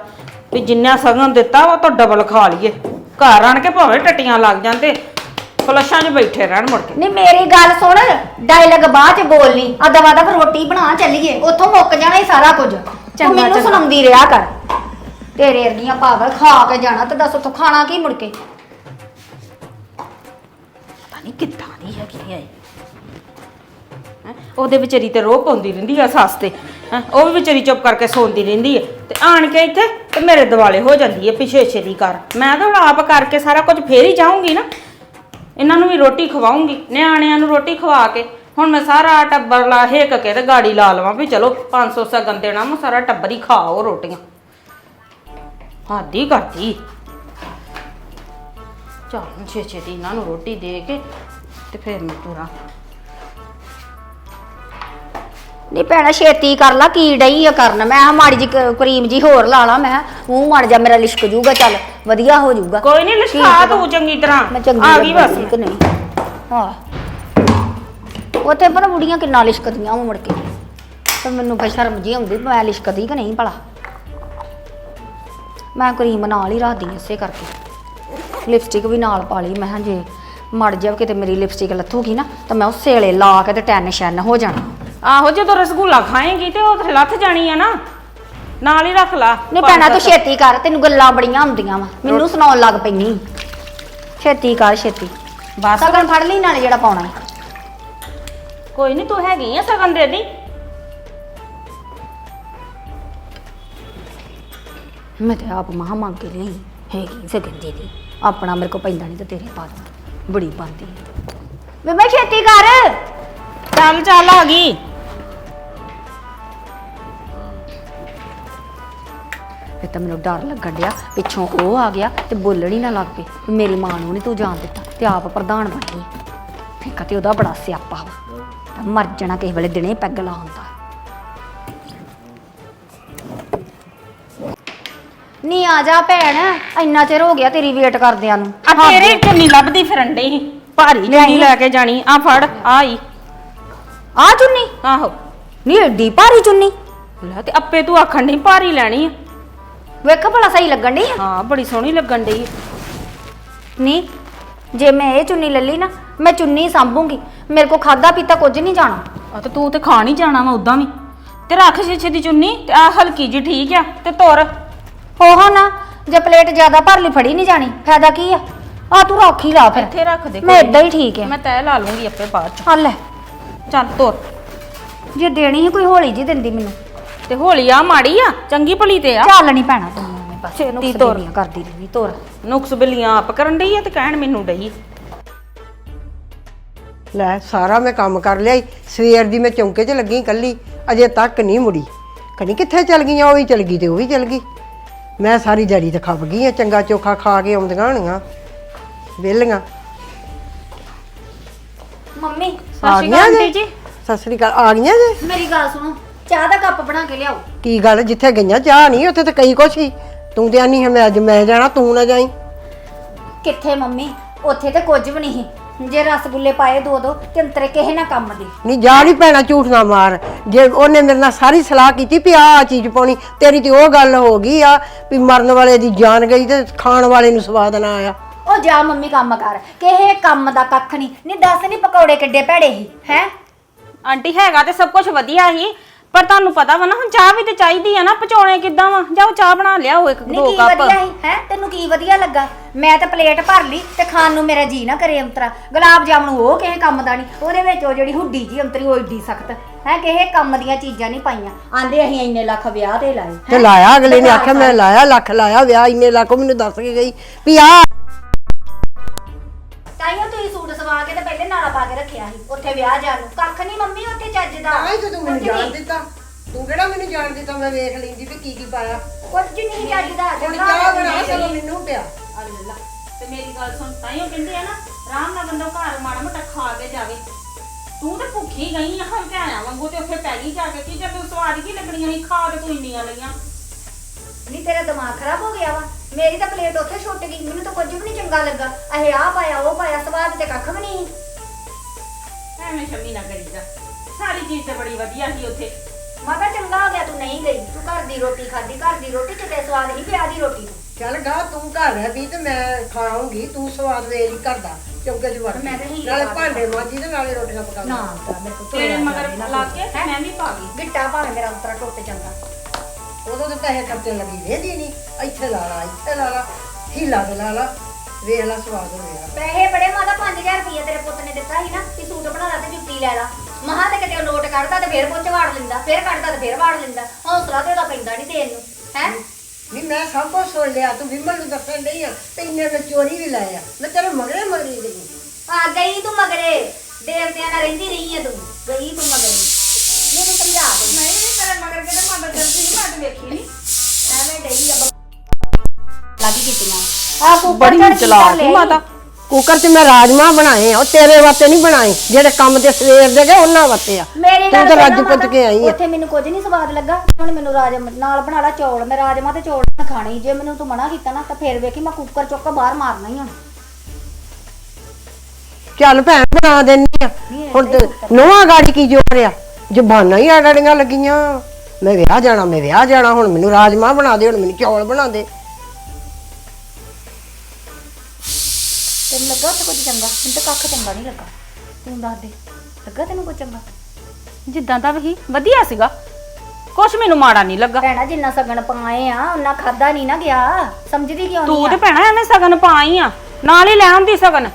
ਵੀ ਜਿੰਨਾ ਸਗਨ ਦਿੱਤਾ ਵਾ ਤਾਂ ਡਬਲ ਖਾ ਲਈਏ। ਘਰ ਆਣ ਕੇ ਭਾਵੇਂ ਟੱਟੀਆਂ ਲੱਗ ਜਾਂਦੇ ਫਲਸ਼ਾਂ 'ਚ ਬੈਠੇ ਰਹਿਣ ਮੁੜ ਕੇ। ਨਹੀਂ ਮੇਰੀ ਗੱਲ ਸੁਣ ਡਾਇਲੌਗ ਬਾਅਦ ਚ ਬੋਲਨੀ ਆ ਦਵਾ ਦਵ ਰੋਟੀ ਬਣਾ ਚੱਲੀਏ ਉੱਥੋਂ ਮੁੱਕ ਜਾਣਾ ਹੀ ਸਾਰਾ ਕੁਝ। ਤੂੰ ਚੰਗਾ, ਮੈਨੂੰ ਚੰਗਾ। ਸੁਣਾਉਂਦੀ ਰਿਹਾ ਕਰ। ਤੇਰੇ ਵਰਗੀਆਂ ਪਾਗਲ ਖਾ ਕੇ ਜਾਣਾ ਤੇ ਦੱਸ ਉੱਥੋਂ ਖਾਣਾ ਕੀ ਮੁੜ ਕੇ? ਪਤਾ ਨਹੀਂ ਕਿੱਦਾਂ ਦੀ ਹੈਗੀ ਐ ਹੈਂ, ਉਹਦੇ ਵਿਚਾਰੀ ਤੇ ਰੋਹ ਪਾਉਂਦੀ ਰਹਿੰਦੀ ਆ ਸੱਸ ਤੇ। ਹੈਂ, ਉਹ ਵੀ ਵਿਚਾਰੀ ਚੁੱਪ ਕਰਕੇ ਸੌਂਦੀ ਰਹਿੰਦੀ ਹੈ ਤੇ ਆਣ ਕੇ ਇੱਥੇ ਤੇ ਮੇਰੇ ਦਿਵਾਲੇ ਹੋ ਜਾਂਦੀ ਐ ਪਿਛੇ ਛੇਦੀ ਕਰ ਮੈਂ ਤਾਂ ਹੁਣ ਆਪ ਕਰਕੇ ਸਾਰਾ ਕੁਝ ਫੇਰ ਹੀ ਜਾਊਂਗੀ ਨਾ। ਇਹਨਾਂ ਨੂੰ ਵੀ ਰੋਟੀ ਖਵਾਉਂਗੀ ਨਿਆਣਿਆਂ ਨੂੰ ਰੋਟੀ ਖਵਾ ਕੇ। ਹੁਣ ਮੈਂ ਸਾਰਾ ਟੱਬਰ ਲਾ ਹੇਕ ਕੇ ਤੇ ਗਾੜੀ ਲਾ ਲਵਾਂ ਵੀ ਚਲੋ 500 ਸਗਨ ਦੇਣਾ ਮੈਂ ਸਾਰਾ ਟੱਬਰ ਹੀ ਖਾਓ ਰੋਟੀਆਂ। ਹਾਦੀ ਕਰਦੀ। ਚੱਲ ਛੇ ਛੇ ਦੀ ਇਹਨਾਂ ਨੂੰ ਰੋਟੀ ਦੇ ਕੇ ਤੇ ਫੇਰ ਮੈਂ ਤੁਰਾਂ। ਨਹੀਂ ਭੈਣਾ ਛੇਤੀ ਕਰ ਲਾ ਕੀ ਡਈ ਆ ਕਰਨ? ਮੈਂ ਕਿਹਾ ਮਾੜੀ ਜੀ ਕਰੀਮ ਜੀ ਹੋਰ ਲਾ ਲਾ ਮੈਂ ਕਿਹਾ ਮੂੰਹ ਮੜ ਜਾ ਮੇਰਾ ਲਿਸ਼ਕ ਜੂਗਾ ਚੱਲ ਵਧੀਆ ਹੋ ਜਾਊਗਾ ਕੋਈ ਨਹੀਂ ਲਿਖਾ ਤੂੰ ਚੰਗੀ ਤਰ੍ਹਾਂ। ਮੈਂ ਚੰਗੀ ਆ ਗਈ ਬਸ। ਕਿ ਨਹੀਂ। ਹਾਂ। ਉੱਥੇ ਪਰ ਬੁੜੀਆਂ ਕਿੰਨਾ ਲਿਸ਼ਕਦੀਆਂ ਉਹ ਮੁੜ ਕੇ। ਤੇ ਮੈਨੂੰ ਫਿਰ ਸ਼ਰਮ ਜੀ ਆਉਂਦੀ ਮੈਂ ਲਿਸ਼ਕਦੀ ਕਿ ਨਹੀਂ ਭਲਾ? ਮੈਂ ਕਰੀਮ ਨਾਲ ਹੀ ਰੱਖਦੀ ਹਾਂ ਇਸੇ ਕਰਕੇ। ਲਿਪਸਟਿਕ ਵੀ ਨਾਲ ਪਾ ਲਈ ਮੈਂ ਕਿਹਾ ਜੇ ਮੜ ਜਾ ਕਿਤੇ ਮੇਰੀ ਲਿਪਸਟਿਕ ਲੱਥੂਗੀ ਨਾ ਤਾਂ ਮੈਂ ਉਸੇ ਵੇਲੇ ਲਾ ਕੇ ਤੇ ਟੈਨਸ਼ਨ ਹੋ ਜਾਣਾ। ਆਹੋ ਜਦੋਂ ਰਸਗੁੱਲਾ ਖਾਏਂਗੀ ਤੇ ਉਹ ਲੱਥ ਜਾਣੀ ਆ ਨਾ। ਨਾਲ ਹੀ ਰੱਖ ਲਾ ਨਹੀਂ ਭੈਣਾ ਤੂੰ ਛੇਤੀ ਕਰ ਤੈਨੂੰ ਗੱਲਾਂ ਬੜੀਆਂ ਹੁੰਦੀਆਂ ਵਾ। ਮੈਨੂੰ ਸੁਣਾਉਣ ਲੱਗ ਪੈਣੀ ਛੇਤੀ ਕਰ ਛੇਤੀ। ਬਸ। ਸਗਨ ਫੜ ਲਈ ਨਾਲੇ ਜਿਹੜਾ ਪਾਉਣਾ ਹੈ। ਕੋਈ ਨਹੀਂ ਤੂੰ ਹੈਗੀ ਆ ਸਗਨ ਦੇ ਦੀ। ਮੈਂ ਤੇ ਆਪ ਮਹਾ ਮੰਗ ਕੇ ਲਈ ਹੈਗੀ ਸਗਨ ਦੇ ਦੀ। ਆਪਣਾ ਮੇਰੇ ਕੋ ਪੈਂਦਾ ਨਹੀਂ ਤੇ ਤੇਰੇ ਪਾ ਦੂੰ। ਬੜੀ ਵੇ ਮੈਂ ਛੇਤੀ ਕਰ। ਚੱਲ ਚੱਲ ਆ ਗਈ। ਫਿਰ ਤਾਂ ਮੈਨੂੰ ਡਰ ਲੱਗਣ ਡਿਆ ਪਿੱਛੋਂ ਉਹ ਆ ਗਿਆ ਤੇ ਬੋਲਣ ਹੀ ਨਾ ਲੱਗ ਪਈ ਵੀ ਮੇਰੀ ਮਾਂ ਨੂੰ ਨਹੀਂ ਤੂੰ ਜਾਣ ਦਿੱਤਾ ਤੇ ਆਪ ਪ੍ਰਧਾਨ ਬਣ ਗਈ। ਫਿਰ ਕਤੇ ਉਹਦਾ ਬੜਾ ਸਿਆਪਾ ਵਾ। ਤਾਂ ਮਰ ਜਾਣਾ ਕਿਸੇ ਵੇਲੇ ਦਿਨੇ ਪੈਗ ਲਾ ਹੁੰਦਾ ਨੀ ਆ ਜਾ ਭੈਣ ਇੰਨਾ ਚਿਰ ਹੋ ਗਿਆ ਤੇਰੀ ਵੇਟ ਕਰਦਿਆਂ ਨੂੰ। ਆ ਤੇਰੇ ਚੁੰਨੀ ਲੱਭਦੀ ਫਿਰਨ ਡਈ? ਸੀ ਭਾਰੀ ਲਿਆਈ। ਲੈ ਕੇ ਜਾਣੀ। ਆ ਫੜ ਆਈ। ਆ ਚੁੰਨੀ? ਆਹੋ। ਨੀ ਏਡੀ ਭਾਰੀ ਚੁੰਨੀ। ਲੈ ਤੇ ਅੱਪੇ ਤੂੰ ਆਖਣ ਨਹੀਂ ਭਾਰੀ ਲੈਣੀ ਆ। ਵੇਖ ਭਲਾ ਸਹੀ ਲੱਗਣ ਡਈ ਆ। ਹਾਂ ਬੜੀ ਸੋਹਣੀ ਲੱਗਣ ਡਈ ਨੀ ਜੇ ਮੈਂ ਇਹ ਚੁੰਨੀ ਲੈ ਲਈ ਨਾ ਮੈਂ ਚੁੰਨੀ ਸੰਭੂਗੀ। ਮੇਰੇ ਕੋ ਖਾਦਾ ਪੀਤਾ ਕੁਝ ਨਹੀਂ ਜਾਣਾ। ਆ ਤੇ ਤੂੰ ਤੇ ਖਾਣ ਹੀ ਜਾਣਾ ਵਾ ਉਦਾਂ ਵੀ। ਤੇ ਰੱਖ ਛੇ ਦੀ ਚੁੰਨੀ ਤੇ ਆ ਹਲਕੀ ਜੀ ਠੀਕ ਆ ਤੇ ਤੁਰ। ਹੋ ਨਾ ਜੇ ਪਲੇਟ ਜ਼ਿਆਦਾ ਭਰ ਲਈ ਫੜੀ ਨਹੀਂ ਜਾਣੀ ਫਾਇਦਾ ਕੀ ਆ? ਆ ਤੂੰ ਰੱਖ ਹੀ ਲਾ ਫਿਰ। ਇੱਥੇ ਰੱਖ ਦੇ ਮੈਂ ਕੋਈ ਇਦਾਂ ਹੀ ਠੀਕ ਹੈ ਮੈਂ ਤੈ ਲਾ ਲੂੰਗੀ ਆਪੇ ਬਾਅਦ ਚ। ਆ ਲੈ। ਚੱਲ ਤੁਰ। ਜੇ ਦੇਣੀ ਹੈ ਕੋਈ ਹੌਲੀ ਜੀ ਦਿੰਦੀ ਮੈਨੂੰ। ਤੇ ਹੋਲੀ ਆ ਮਾੜੀ ਆ ਚੰਗੀ ਭਲੀ ਤੇ ਆ। ਚੱਲ ਨਹੀਂ ਪੈਣਾ ਤੂੰ ਬਸ ਛੇਤੀ ਨੁਕਸ ਤੁਰ। ਕਰਦੀ ਰਹਿੰਦੀ ਤੋਰ। ਨੁਕਸ ਬਿੱਲੀਆਂ ਆਪ ਕਰਨ ਡਈ ਆ ਤੇ ਕਹਿਣ ਮੈਨੂੰ ਡਈ ਲੈ ਸਾਰਾ ਮੈਂ ਕੰਮ ਕਰ ਲਿਆ ਈ। ਸਵੇਰ ਦੀ ਮੈਂ ਚੌਂਕੇ 'ਚ ਲੱਗੀ ਕੱਲੀ ਅਜੇ ਤੱਕ ਨਹੀਂ ਮੁੜੀ। ਕਨੀ ਕਿੱਥੇ ਚਲ ਗਈਆਂ ਉਹ ਵੀ ਚਲ ਗਈ ਤੇ ਉਹ ਵੀ ਚਲ ਗਈ। ਮੈਂ ਸਾਰੀ ਦਿਹਾੜੀ ਤੇ ਖੱਪ ਗਈ ਆ ਚੰਗਾ ਚੋਖਾ ਖਾ ਕੇ ਆਉਂਦੀਆਂ ਹੋਣੀਆਂ ਵਿਹਲੀਆਂ। ਮੰਮੀ ਆ ਗਈਆਂ? ਆਂਟੀ ਜੀ। ਸਤਿ ਸ੍ਰੀ ਅਕਾਲ। ਆ ਗਈਆਂ ਜੇ? ਮੇਰੀ ਗੱਲ ਸੁਣੋ ਚਾਹ ਦਾ ਕੱਪ ਬਣਾ ਕੇ ਲਿਆਓ। ਕੀ ਗੱਲ ਜਿੱਥੇ ਗਈਆਂ ਚਾਹ ਨਹੀਂ ਉੱਥੇ ਤਾਂ ਕਈ ਕੁਛ ਸੀ ਤੂੰ ਤੇ ਆਨੀ ਹੈ ਮੈਂ ਅੱਜ ਮੈਂ ਜਾਣਾ ਤੂੰ ਨਾ ਜਾਈ। ਕਿੱਥੇ ਮੰਮੀ? ਉੱਥੇ ਤੇ ਕੁਝ ਵੀ ਨਹੀਂ। ਜੇ ਰਸਗੁੱਲੇ ਪਾਏ ਦੋ ਦੋ ਤੇ ਅੰਤਰੇ ਕਿਸੇ ਨਾ ਕੰਮ ਦੇ। ਨਹੀਂ ਜਾ ਨਹੀਂ ਪੈਣਾ ਝੂਠ ਨਾ ਮਾਰ। ਜੇ ਉਹਨੇ ਮੇਰੇ ਨਾਲ ਸਾਰੀ ਸਲਾਹ ਕੀਤੀ ਵੀ ਆਹ ਚੀਜ਼ ਪਾਉਣੀ ਤੇਰੀ ਤੇ ਉਹ ਗੱਲ ਹੋ ਗਈ ਆ ਵੀ ਮਰਨ ਵਾਲੇ ਦੀ ਜਾਨ ਗਈ ਤੇ ਖਾਣ ਵਾਲੇ ਨੂੰ ਸਵਾਦ ਨਾ ਆਇਆ। ਉਹ ਜਾ ਮੰਮੀ ਕੰਮ ਕਰ। ਕਿਸੇ ਕੰਮ ਦਾ ਕੱਖ ਨਹੀਂ। ਨਹੀਂ ਦੱਸ ਨਹੀਂ ਪਕੌੜੇ ਕਿੱਡੇ ਭੈੜੇ ਸੀ। ਹੈ? ਆਂਟੀ ਹੈਗਾ ਤੇ ਸਭ ਕੁਝ ਵਧੀਆ ਹੀ ਪਰ ਤੁਹਾਨੂੰ ਪਤਾ ਵਾ ਨਾ ਹੁਣ ਚਾਹ ਵੀ ਤੇ ਚਾਹੀਦੀ ਆ ਨਾ ਪਚਾਉਣੇ ਕਿੱਦਾਂ ਵਾ? ਜਾਓ ਚਾਹ ਬਣਾ ਲਿਆਓ ਇੱਕ ਨਹੀਂ ਦੋ ਕੀ ਕੱਪ। ਵਧੀਆ ਸੀ? ਹੈ? ਤੈਨੂੰ ਕੀ ਵਧੀਆ ਲੱਗਾ? ਮੈਂ ਤਾਂ ਪਲੇਟ ਭਰ ਲਈ ਤੇ ਖਾਣ ਨੂੰ ਮੇਰਾ ਜੀ ਨਾ ਕਰੇ ਅੰਤਰਾ। ਗੁਲਾਬ ਜਾਮਣ ਉਹ ਕਿਸੇ ਕੰਮ ਦਾ ਨਹੀਂ। ਉਹਦੇ ਵਿੱਚ ਉਹ ਜਿਹੜੀ ਹੁੱਡੀ ਜੀ ਅੰਤਰੀ ਉਹ ਏਡੀ ਸਖਤ। ਹੈ ਕਿਸੇ ਕੰਮ ਦੀਆਂ ਚੀਜ਼ਾਂ ਨਹੀਂ ਪਾਈਆਂ। ਆਂਦੇ ਅਸੀਂ ਇੰਨੇ ਲੱਖ ਵਿਆਹ ਤੇ ਲਾਏ। ਤੇ ਲਾਇਆ ਅਗਲੇ ਨੇ ਆਖਿਆ ਮੈਂ ਲਾਇਆ ਲੱਖ ਲਾਇਆ ਵਿਆਹ ਇੰਨੇ ਲੱਖ ਉਹ ਮੈਨੂੰ ਦੱਸ ਕੇ ਗਈ। ਵੀ ਆ ਤਾਈਓ ਤੁਸੀਂ ਸੂਟ ਸਵਾ ਕੇ ਤੇ ਪਹਿਲੇ ਨਾਲਾ ਪਾ ਕੇ ਰੱਖਿਆ ਸੀ। ਉੱਥੇ ਵਿਆਹ ਜਾਣ ਨੂੰ। ਕੱਖ ਨਹੀਂ ਮੰਮੀ ਉੱਥੇ ਚੱਜ ਦਾ। ਕੁਝ ਨਹੀਂ ਦਿੱਤਾ। ਤੂੰ ਕਿਹੜਾ ਮੈਨੂੰ ਜਾਣ ਦਿੱਤਾ? ਮੈਂ ਵੇਖ ਲੈਂਦੀ ਵੀ ਕੀ ਕੀ ਪਾਇਆ। ਕੁਝ ਨਹੀਂ ਚੱਜ ਦਾ। ਹੁਣ ਚਾਹ ਲੱਗਦਾ ਬਣਾ। ਸਗੋਂ ਮੈਨੂੰ ਪਿਆ। ਅੱਲਾ। ਤੇ ਮੇਰੀ ਗੱਲ ਸੁਣ ਤਾਈਓ ਕਹਿੰਦੇ ਆ ਨਾ ਆਰਾਮ ਨਾਲ ਬੰਦਾ ਘਰ ਮਾੜਾ ਮੋਟਾ ਖਾ ਕੇ ਜਾਵੇ। ਤੂੰ ਤੇ ਭੁੱਖੀ ਗਈ ਆ ਹਮ ਆਇਆ ਵਾਂਗੂ ਤੇ ਉੱਥੇ ਪੈ ਗਈ ਜਾ ਕੇ। ਕੀ ਜੇ ਤੂੰ ਸਵਾਦ ਕੀ ਲੱਗਣੀਆਂ ਸੀ? ਖਾ ਤੇ ਤੂੰ ਇੰਨੀਆਂ ਲਈਆਂ। ਨਹੀਂ ਤੇਰਾ ਦਿਮਾਗ ਖਰਾਬ ਹੋ ਗਿਆ ਵਾ। ਮੇਰੀ ਤਾਂ ਪਲੇਟ ਉੱਥੇ ਛੁੱਟ ਗਈ ਮੈਨੂੰ ਤਾਂ ਕੁਝ ਵੀ ਨਹੀਂ ਚੰਗਾ ਲੱਗਾ। ਇਹ ਆ ਪਾਇਆ ਉਹ ਪਾਇਆ ਸਵਾਦ ਤੇ ਕੱਖ ਵੀ ਨਹੀਂ। ਐਵੇਂ ਸ਼ਮੀ ਨਾ ਕਰੀਦਾ ਸਾਰੀ ਚੀਜ਼ ਤੇ ਬੜੀ ਵਧੀਆ ਸੀ ਉੱਥੇ। ਮਾਤਾ ਚੰਗਾ ਹੋ ਗਿਆ ਤੂੰ ਨਹੀਂ ਗਈ। ਤੂੰ ਘਰ ਦੀ ਰੋਟੀ ਖਾਦੀ ਘਰ ਦੀ ਰੋਟੀ ਕਿਤੇ ਸਵਾਦ ਨਹੀਂ ਪਿਆ ਦੀ ਰੋਟੀ ਨੂੰ ਚੱਲ ਗਾ ਤੂੰ ਘਰ ਰਹਿ ਵੀ ਤੇ ਮੈਂ ਖਾਉਂਗੀ ਤੂੰ ਸਵਾਦ ਵੇਖ ਹੀ ਕਰਦਾ ਚੌਂਕੇ 'ਚ ਵੜ ਕੇ। ਮੈਂ ਤਾਂ ਇਹੀ ਨਾਲੇ ਖਾ ਭਾਂਡੇ ਮਾਂਜੀ ਤੇ ਨਾਲੇ ਰੋਟੀਆਂ ਪਕਾ ਨਾ ਤਾਂ ਮੇਰੇ ਕੋਲ ਤੇਰੇ ਮਗਰ ਲਾ ਕੇ ਮੈਂ ਵੀ ਪਾ ਗਈ। ਗਿੱਟਾ ਭਾਵੇਂ ਮੇਰਾ ਉਤਰਾ ਟੁੱਟ ਜਾਂਦਾ। ਉਦੋਂ ਤੇ ਪੈਸੇ ਖਰਚੇ ਲੱਗੀ ਵੇਦੀ ਨਹੀਂ। ਇੱਥੇ ਲਾ ਲਾ ਇੱਥੇ ਲਾ ਲਾ ਹੀਲਾ ਤੇ ਲਾ ਲਾ ਵੇਖ ਲਾ ਸਵਾਦ ਹੋਵੇਗਾ ਪੈਸੇ ਬੜੇ ਮਾਤਾ 5000 ਰੁਪਏ ਤੇਰੇ ਪੁੱਤ ਨੇ ਦਿੱਤਾ ਸੀ ਨਾ ਕਿ ਸੂਟ ਬਣਾ ਲਾ ਤੇ ਜੁੱਤੀ ਲੈ ਲਾ। ਮਹਾ ਤੇ ਕਿਤੇ ਉਹ ਨੋਟ ਕੱਢਦਾ ਤੇ ਫੇਰ ਪੁੱਛ ਵਾੜ ਲੈਂਦਾ ਫੇਰ ਕੱਢਦਾ ਤੇ ਫੇਰ ਵਾੜ ਲੈਂਦਾ। ਹੌਸਲਾ ਤੇ ਉਹਦਾ ਪੈਂਦਾ ਨਹੀਂ ਦੇਣ ਨੂੰ ਹੈ? ਨਹੀਂ ਮੈਂ ਸਭ ਕੁਝ ਸੁਣ ਲਿਆ ਤੂੰ ਵਿਮਲ ਨੂੰ ਦੱਸਣ ਡਈ ਆ ਤੇ ਇੰਨੇ ਮੈਂ ਚੋਰੀ ਵੀ ਲਾਇਆ ਮੈਂ ਤੇਰੇ ਮਗਰੇ ਮਰੀ ਗਈ ਆ। ਗਈ ਤੂੰ ਮਗਰੇ ਦੇਵਤਿਆਂ ਨਾਲ ਰਹਿੰਦੀ ਰਹੀ ਹੈ ਤੂੰ ਗਈ ਤੂੰ ਮਗਰੇ। ਮੈਨੂੰ ਸਮਝਾ ਦੇ। ਨਹੀਂ ਤੇਰੇ ਮਗਰ ਕਿਤੇ ਮਦਦ ਕਰਦੀ ਸੀ ਮੈਂ ਤੇ ਵੇਖੀ ਨਹੀਂ ਐਵੇਂ ਡਈ ਆ ਬ- ਕੀ ਕੀਤੀਆਂ। ਆ ਕੁੱਕਰ ਬੜੀ ਚੜ੍ਹ ਚਲਾਕ ਲਿਆਈ। ਹੀ ਮਾਤਾ। ਕੁੱਕਰ 'ਚ ਮੈਂ ਰਾਜਮਾ ਬਣਾਏ ਆ ਉਹ ਤੇਰੇ ਵਾਸਤੇ ਨਹੀਂ ਬਣਾਏ ਜਿਹੜੇ ਕੰਮ ਤੇ ਸਵੇਰ ਦੇ ਗਏ ਉਹਨਾਂ ਵਾਸਤੇ ਆ। ਮੇਰੀ ਤੂੰ ਤਾਂ ਸੁਣੋ ਰੱਜ ਪੁੱਜ ਕੇ ਆਈ ਆ। ਉੱਥੇ ਮੈਨੂੰ ਕੁਝ ਨਹੀਂ ਸਵਾਦ ਲੱਗਾ। ਹੁਣ ਮੈਨੂੰ ਰਾਜਮ ਨਾਲ ਬਣਾ ਲਾ ਚੌਲ ਮੈਂ ਰਾਜਮਾ ਤੇ ਚੌਲ ਨਾ ਖਾਣੇ। ਜੇ ਮੈਨੂੰ ਤੂੰ ਮਨਾ ਕੀਤਾ ਨਾ ਤਾਂ ਫੇਰ ਵੇਖੀ ਮੈਂ ਕੁੱਕਰ ਚੁੱਕ ਕੇ ਬਾਹਰ ਮਾਰਨਾ ਹੀ ਹੁਣ ਚੱਲ ਭੈਣ ਬਣਾ ਦੇਣੀ ਆ। ਹੁਣ ਤੇ ਨੋਹਾਂ ਗਾੜੀ ਕੀ ਜੋਰ ਆ? ਜ਼ਬਾਨਾਂ ਹੀ ਆੜੜੀਆਂ ਲੱਗੀਆਂ। ਮੈਂ ਵਿਆਹ ਜਾਣਾ ਮੈਂ ਵਿਆਹ ਜਾਣਾ ਹੁਣ ਮੈਨੂੰ ਰਾਜਮਾ ਬਣਾ ਦੇ ਹੁਣ ਮੈਨੂੰ ਚੌਲ ਬਣਾ ਦੇ। ਤੈਨੂੰ ਲੱਗਾ ਉੱਥੇ ਕੁਝ ਚੰਗਾ? ਮੈਨੂੰ ਤਾਂ ਕੱਖ ਚੰਗਾ ਨਹੀਂ ਲੱਗਾ। ਤੂੰ ਦੱਸ ਦੇ ਲੱਗਾ ਤੈਨੂੰ ਕੁਝ ਚੰਗਾ? ਜਿੱਦਾਂ ਦਾ ਵੀ ਵਧੀਆ ਸੀਗਾ। ਕੁਛ ਮੈਨੂੰ ਮਾੜਾ ਨਹੀਂ ਲੱਗਾ। ਭੈਣਾ ਜਿੰਨਾ ਸਗਣ ਪਾਏ ਆ ਉਹਨਾਂ ਖਾਦਾ ਨਹੀਂ ਨਾ ਗਿਆ। ਸਮਝਦੀ ਕਿਉਂ ਤੂੰ ਨਹੀਂ ਤੇ ਆ? ਭੈਣਾ ਐਵੇਂ ਸਗਨ ਪਾਈ ਆ। ਨਾਲ ਹੀ ਲੈ ਆਉਂਦੀ ਸਗਨ।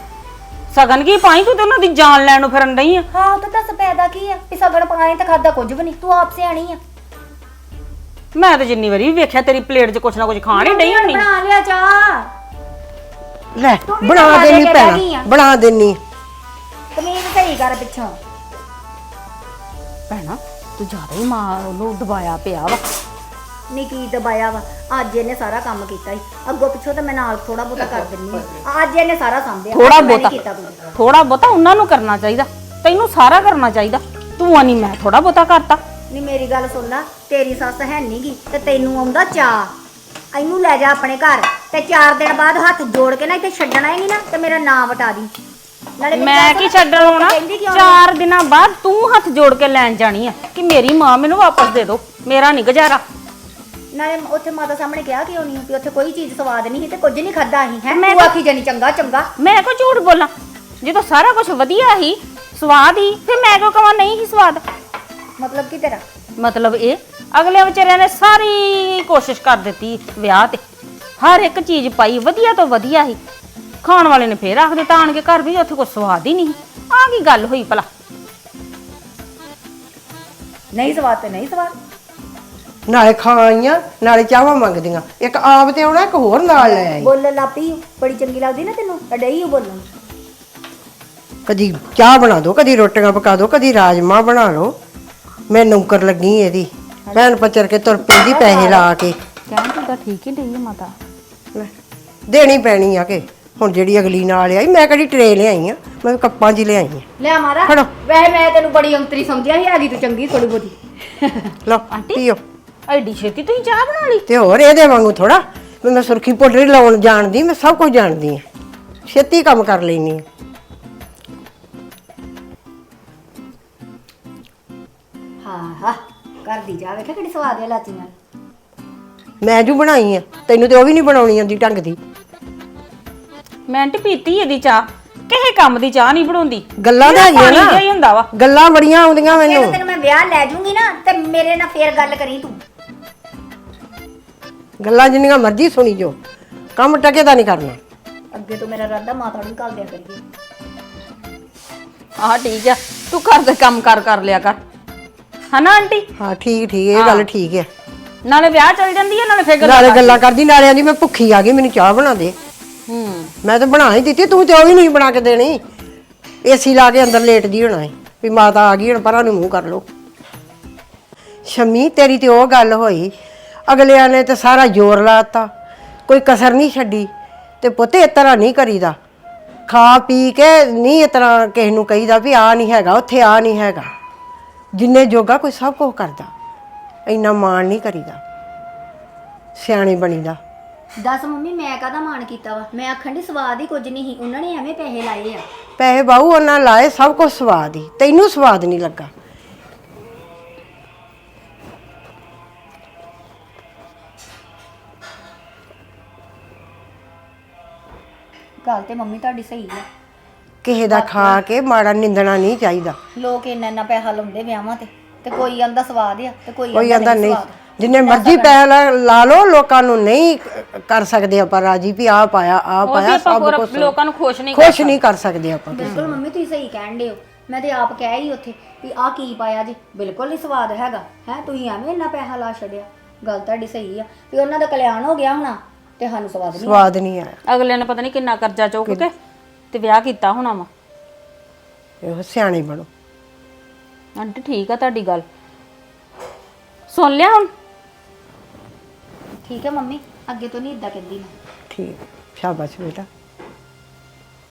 ਸਗਨ ਕੀ ਪਾਈ ਤੂੰ ਤੇ ਉਹਨਾਂ ਦੀ ਜਾਨ ਲੈਣ ਨੂੰ ਫਿਰਨ ਡਈ ਆ? ਹਾਂ ਤਾਂ ਦੱਸ ਪੈਦਾ ਕੀ ਆ? ਵੀ ਸਗਣ ਪਾਏ ਤਾਂ ਖਾਦਾ ਕੁਝ ਵੀ ਨਹੀਂ ਤੂੰ ਆਪ ਸਿਆਣੀ ਆ। ਮੈਂ ਤਾਂ ਜਿੰਨੀ ਵਾਰੀ ਵੀ ਵੇਖਿਆ ਤੇਰੀ ਪਲੇਟ 'ਚ ਕੁਛ ਨਾ ਕੁਛ ਖਾਣ ਹੀ ਡਈ ਹੁੰਨੀ ਬਣਾ ਲਿਆ ਚਾਹ ਲੈ ਤੂੰ ਵੀ ਬਣਾ ਬਣਾ ਦੇ ਦੇਣੀ ਕੇ ਰਹਿ ਗਈ ਆ। ਭੈਣਾ ਬਣਾ ਦੇਣੀ ਕਮੀਜ਼ ਸਹੀ ਕਰ ਪਿੱਛੋਂ। ਭੈਣਾ ਤੂੰ ਜ਼ਿਆਦਾ ਹੀ ਮਾਂ ਉਹਨੂੰ ਦਬਾਇਆ ਪਿਆ ਵਾ। ਨੀ ਕੀ ਦਬਾਇਆ ਵਾ? ਅੱਜ ਇਹਨੇ ਸਾਰਾ ਕੰਮ ਕੀਤਾ ਈ ਅੱਗੋਂ ਪਿੱਛੋਂ ਤਾਂ ਮੈਂ ਨਾਲ ਥੋੜਾ ਬਹੁਤਾ ਕਰ ਦਿੰਨੀ ਆ ਅੱਜ ਇਹਨੇ ਸਾਰਾ ਸੰਭਿਆ ਥੋੜਾ ਮੈਂ ਕੀਤਾ ਕੁਝ ਥੋੜਾ ਬਹੁਤਾ ਉਹਨਾਂ ਨੂੰ ਕਰਨਾ ਚਾਹੀਦਾ। ਤੈਨੂੰ ਸਾਰਾ ਕਰਨਾ ਚਾਹੀਦਾ। ਤੂੰ ਆਨੀ ਮੈਂ ਥੋੜਾ ਬਹੁਤਾ ਕਰਤਾ। ਨੀ ਮੇਰੀ ਗੱਲ ਸੁਣ ਲੈ ਤੇਰੀ ਸੱਸ ਹੈ ਨੀਗੀ ਤੇ ਤੈਨੂੰ ਆਉਂਦਾ ਚਾਹ ਇਹਨੂੰ ਲੈ ਜਾ ਆਪਣੇ ਘਰ ਤੇ 4 ਦਿਨ ਬਾਅਦ ਹੱਥ ਜੋੜ ਕੇ ਨਾ ਇੱਥੇ ਛੱਡਣਾ ਹੀ ਨਹੀਂ ਨਾ ਤੇ ਮੇਰਾ ਨਾਂ ਵਟਾ ਦੀ। ਨਾਲੇ ਮੈਂ ਕੀ ਛੱਡਣ ਹੋਣਾ? ਕਹਿੰਦੀ ਕਿਉਂ ਨੀ? ਚਾਰ ਦਿਨਾਂ ਬਾਅਦ ਤੂੰ ਹੱਥ ਜੋੜ ਕੇ ਲੈਣ ਜਾਣੀ ਆ ਕਿ ਮੇਰੀ ਮਾਂ ਮੈਨੂੰ ਵਾਪਸ ਦੇ ਦਿਓ ਮੇਰਾ ਨਹੀਂ ਗੁਜ਼ਾਰਾ। ਨਾਲੇ ਉੱਥੇ ਮਾਤਾ ਸਾਹਮਣੇ ਕਿਹਾ ਕਿਉਂ ਨਹੀਂ ਵੀ ਉੱਥੇ ਕੋਈ ਚੀਜ਼ ਸਵਾਦ ਨਹੀਂ ਸੀ ਤੇ ਕੁਝ ਨਹੀਂ ਖਾਦਾ ਸੀ ਹੈ? ਮੈਂ ਤੂੰ ਆਖੀ ਜਾਨੀ ਚੰਗਾ ਚੰਗਾ। ਮੈਂ ਕੋ ਝੂਠ ਬੋਲਾਂ? ਜਦੋਂ ਸਾਰਾ ਕੁਝ ਵਧੀਆ ਹੀ ਸਵਾਦ ਹੀ ਫਿਰ ਮੈਂ ਕਿਉਂ ਕਹਾਂ ਨਹੀਂ ਹੀ ਸਵਾਦ? ਮਤਲਬ ਕੀ ਤੇਰਾ? ਮਤਲਬ ਇਹ ਅਗਲੇ ਵਿਚਾਰਿਆਂ ਨੇ ਸਾਰੀ ਕੋਸ਼ਿਸ਼ ਕਰ ਦਿੱਤੀ ਵਿਆਹ ਤੇ। ਹਰ ਇੱਕ ਚੀਜ਼ ਪਾਈ ਵਧੀਆ ਤੋਂ ਵਧੀਆ ਹੀ ਖਾਣ ਵਾਲੇ ਨੇ ਫੇਰ ਆਖ ਦਿੱਤਾ ਆਣ ਕੇ ਘਰ ਵੀ ਉੱਥੇ ਕੋਈ ਸਵਾਦ ਹੀ ਨਹੀਂ ਆ ਕੀ ਗੱਲ ਹੋਈ ਭਲਾ? ਨਹੀਂ ਸਵਾਦ ਤੇ ਨਹੀਂ ਸਵਾਦ। ਨਾਲੇ ਖਾਈਆਂ ਨਾਲੇ ਚਾਹਾਂ ਮੰਗਦੀਆਂ। ਇੱਕ ਆਪ ਤੇ ਆਉਣਾ ਇੱਕ ਹੋਰ ਨਾਲ ਲੈ ਆਈ। ਬੋਲਣ ਲੱਪੀ ਬੜੀ ਚੰਗੀ ਲੱਗਦੀ ਨਾ ਤੈਨੂੰ ਅਡਈ ਬੋਲਣ। ਕਦੀ ਚਾਹ ਬਣਾ ਦਿਓ ਕਦੀ ਰੋਟੀਆਂ ਪਕਾ ਦਿਓ ਕਦੀ ਰਾਜਮਾ ਬਣਾ ਲਓ। ਮੈਂ ਨੌਕਰ ਲੱਗੀ ਇਹਦੀ। ਭੈਣ ਪਚਰ ਕੇ ਤੁਰ ਪੈਂਦੀ ਪੈਸੇ ਲਾ ਕੇ। ਕਹਿਣ ਤੂੰ ਤਾਂ ਠੀਕ ਹੀ ਨਹੀਂ ਮਾਤਾ। ਲੈ, ਦੇਣੀ ਪੈਣੀ ਆ ਕਿ। ਹੁਣ ਜਿਹੜੀ ਅਗਲੀ ਨਾਲ ਆਈ ਮੈਂ ਕਿਹੜੀ ਟਰੇ ਲਿਆਈ ਆ? ਮੈਂ ਕੱਪਾਂ 'ਚ ਹੀ ਲਿਆਈ ਆ। ਲੈ ਮਾਰਾ ਫੜੋ। ਵੈਸੇ ਮੈਂ ਤੈਨੂੰ ਬੜੀ ਅੰਤਰੀ ਸਮਝਿਆ ਸੀ ਹੈਗੀ ਤੂੰ ਚੰਗੀ ਥੋੜੀ ਬੋਦੀ ਲਓ ਪੀਓ। ਐਡੀ ਛੇਤੀ ਤੁਸੀਂ ਚਾਹ ਬਣਾ ਲਈ? ਤੇ ਹੋਰ ਇਹਦੇ ਵਾਂਗੂ ਥੋੜਾ ਮੈਂ ਸੁਰਖੀ ਪਾਊਡਰ ਲਾਉਣ ਜਾਣਦੀ ਮੈਂ ਸਭ ਕੁਝ ਜਾਣਦੀ ਆ ਛੇਤੀ ਕੰਮ ਕਰ ਲੈਣੀ ਹਾਂ। ਹਾਂ ਕਰਦੀ ਜਾ ਵੇਖਿਆ ਕਿਹੜੀ ਸਵਾਦ ਹੈ ਲਾਚੀ ਨਾਲ? ਮੈਂ ਜੂ ਬਣਾਈ ਆ ਤੈਨੂੰ ਤੇ ਉਹ ਵੀ ਨਹੀਂ ਬਣਾਉਣੀ ਆਉਂਦੀ ਢੰਗ ਦੀ। ਮੈਂ ਆਂਟੀ ਪੀਤੀ ਇਹਦੀ ਚਾਹ। ਕਿਸੇ ਕੰਮ ਦੀ ਚਾਹ ਨਹੀਂ ਬਣਾਉਂਦੀ। ਗੱਲਾਂ ਤਾਂ ਹੈਗੀਆਂ ਪਾਣੀ ਜਿਹਾ ਹੀ ਨਾ ਹੁੰਦਾ ਵਾ। ਗੱਲਾਂ ਬੜੀਆਂ ਆਉਂਦੀਆਂ ਜੇ ਮੈਨੂੰ। ਤੈਨੂੰ ਮੈਂ ਵਿਆਹ ਲੈ ਜੂੰਗੀ ਨਾ ਤੇ ਮੇਰੇ ਨਾਲ ਫੇਰ ਗੱਲ ਕਰੀ ਤੂੰ। ਗੱਲਾਂ ਜਿੰਨੀਆਂ ਮਰਜ਼ੀ ਸੁਣੀ ਜੋ ਕੰਮ ਟਕੇ ਦਾ ਨਹੀਂ ਕਰਨਾ। ਅੱਗੇ ਤੋਂ ਮੇਰਾ ਰਾਦਾ ਮਾਤਾ ਨੂੰ ਘੱਲ ਦਿਆ ਕਰੀਏ। ਆਹ ਠੀਕ ਆ ਤੂੰ ਘਰ ਦੇ ਕੰਮ ਕਰ ਕਰ ਲਿਆ ਕਰ। ਹਨਾ ਆਂਟੀ? ਹਾਂ ਠੀਕ ਠੀਕ ਇਹ ਗੱਲ ਠੀਕ ਹੈ ਨਾਲੇ ਵਿਆਹ ਚੱਲ ਜਾਂਦੀ ਹੈ ਨਾਲੇ ਫੇਰ ਗੱਲਾਂ ਨਾਲੇ ਗੱਲਾਂ ਕਰਦੀ ਨਾਲੇ ਆਂਦੀ ਮੈਂ ਭੁੱਖੀ ਆ ਗਈ ਮੈਨੂੰ ਚਾਹ ਬਣਾ ਦੇ। ਮੈਂ ਤਾਂ ਬਣਾ ਹੀ ਦਿੱਤੀ, ਤੂੰ ਤੇ ਉਹ ਵੀ ਨਹੀਂ ਬਣਾ ਕੇ ਦੇਣੀ। ਏਸੀ ਲਾ ਕੇ ਅੰਦਰ ਲੇਟਦੀ ਹੋਣਾ ਹੈ ਵੀ ਮਾਤਾ ਆ ਗਈ ਹੁਣ ਪਰਾਂ ਨੂੰ ਮੂੰਹ ਕਰ ਲੋ ਸ਼ਮੀ, ਤੇਰੀ ਤੇ ਉਹ ਗੱਲ ਹੋਈ, ਅਗਲਿਆਂ ਨੇ ਤੇ ਸਾਰਾ ਜ਼ੋਰ ਲਾਤਾ ਕੋਈ ਕਸਰ ਨਹੀਂ ਛੱਡੀ, ਤੇ ਪੁੱਤੇ ਇਸ ਤਰ੍ਹਾਂ ਨਹੀਂ ਕਰੀਦਾ। ਖਾ ਪੀ ਕੇ ਨਹੀਂ ਇਸ ਤਰ੍ਹਾਂ ਕਿਸੇ ਨੂੰ ਕਹੀਦਾ ਵੀ ਆ ਨਹੀਂ ਹੈਗਾ, ਉੱਥੇ ਆ ਨਹੀਂ ਹੈਗਾ। ਜਿੰਨੇ ਜੋਗਾ ਕੋਈ ਸਭ ਕੁਝ ਕਰਦਾ, ਇੰਨਾ ਮਾਣ ਨਹੀਂ ਕਰੀਦਾ, ਸਿਆਣੇ ਬਣੀਦਾ। ਦੱਸ ਮੰਮੀ ਮੈਂ ਕਾਹਦਾ ਮਾਣ ਕੀਤਾ ਵਾ? ਮੈਂ ਆਖਣ ਦੀ ਸਵਾਦ ਹੀ ਕੁਝ ਨਹੀਂ ਸੀ। ਉਹਨਾਂ ਨੇ ਐਵੇਂ ਪੈਸੇ ਲਾਏ ਆ। ਪੈਸੇ ਬਾਹੂ ਉਹਨਾਂ ਲਾਏ ਸਭ ਕੁਝ ਸਵਾਦ ਹੀ। ਤੈਨੂੰ ਸਵਾਦ ਨਹੀਂ ਲੱਗਾ। ਗੱਲ ਤੇ ਮੰਮੀ ਤੁਹਾਡੀ ਸਹੀ ਆ। ਕਿਸੇ ਦਾ ਖਾ ਕੇ ਮਾੜਾ ਨਿੰਦਣਾ ਨਹੀਂ ਚਾਹੀਦਾ। ਲੋਕ ਇੰਨਾ ਇੰਨਾ ਪੈਸਾ ਲਾਉਂਦੇ ਵਿਆਹਾਂ ਤੇ ਤੇ ਕੋਈ ਆਂਦਾ ਸਵਾਦ ਆ ਤੇ ਕੋਈ ਕੋਈ ਆਂਦਾ ਨਹੀਂ ਸਵਾਦ। ਜਿੰਨੇ ਮਰਜ਼ੀ ਪੈਸੇ ਲਾ- ਲਾ ਲਓ ਲੋਕਾਂ ਨੂੰ ਨਹੀਂ ਕਰ ਸਕਦੇ ਆਪਾਂ ਰਾਜੀ ਵੀ ਆ ਪਾਇਆ ਆ ਉਹ ਵੀ ਪਾਇਆ ਆਪਾਂ ਸਭ ਹੋਰ ਕੁਝ ਲੋਕਾਂ ਨੂੰ ਖੁਸ਼ ਨਹੀਂ ਖੁਸ਼ ਨਹੀਂ ਕਰ ਸਕਦੇ ਆਪਾਂ ਬਿਲਕੁਲ ਮੰਮੀ ਤੁਸੀਂ ਸਹੀ ਕਹਿਣ ਦੇ ਹੋ। ਮੈਂ ਤੇ ਆਪ ਕਹਿ ਹੀ ਉੱਥੇ ਵੀ ਆਹ ਕੀ ਪਾਇਆ ਜੀ। ਬਿਲਕੁਲ ਨਹੀਂ ਸਵਾਦ ਹੈਗਾ। ਹੈ ਤੁਸੀਂ ਐਵੇਂ ਇੰਨਾ ਪੈਸਾ ਲਾ ਛੱਡਿਆ। ਗੱਲ ਤੁਹਾਡੀ ਸਹੀ ਆ। ਵੀ ਉਹਨਾਂ ਦਾ ਕਲਿਆਣ ਹੋ ਗਿਆ ਹੋਣਾ ਤੇ ਸਾਨੂੰ ਸਵਾਦ ਨਹੀਂ ਸਵਾਦ ਨਹੀਂ ਆਇਆ। ਅਗਲੇ ਨੇ ਪਤਾ ਨਹੀਂ ਕਿੰਨਾ ਕਰਜ਼ਾ ਚੁੱਕ ਕੇ ਤੇ ਵਿਆਹ ਕੀਤਾ ਹੋਣਾ ਵਾ। ਇਹੋ ਸਿਆਣੀ ਬਣੋ। ਆਂਟੀ ਠੀਕ ਆ ਤੁਹਾਡੀ ਗੱਲ। ਸੁਣ ਲਿਆ ਹੁਣ? ਠੀਕ ਹੈ ਮੰਮੀ। ਅੱਗੇ ਤੋਂ ਨਹੀਂ ਇਦਾਂ ਕਹਿੰਦੀ ਮੈਂ। ਠੀਕ ਸ਼ਾਬਾਸ਼ ਬੇਟਾ।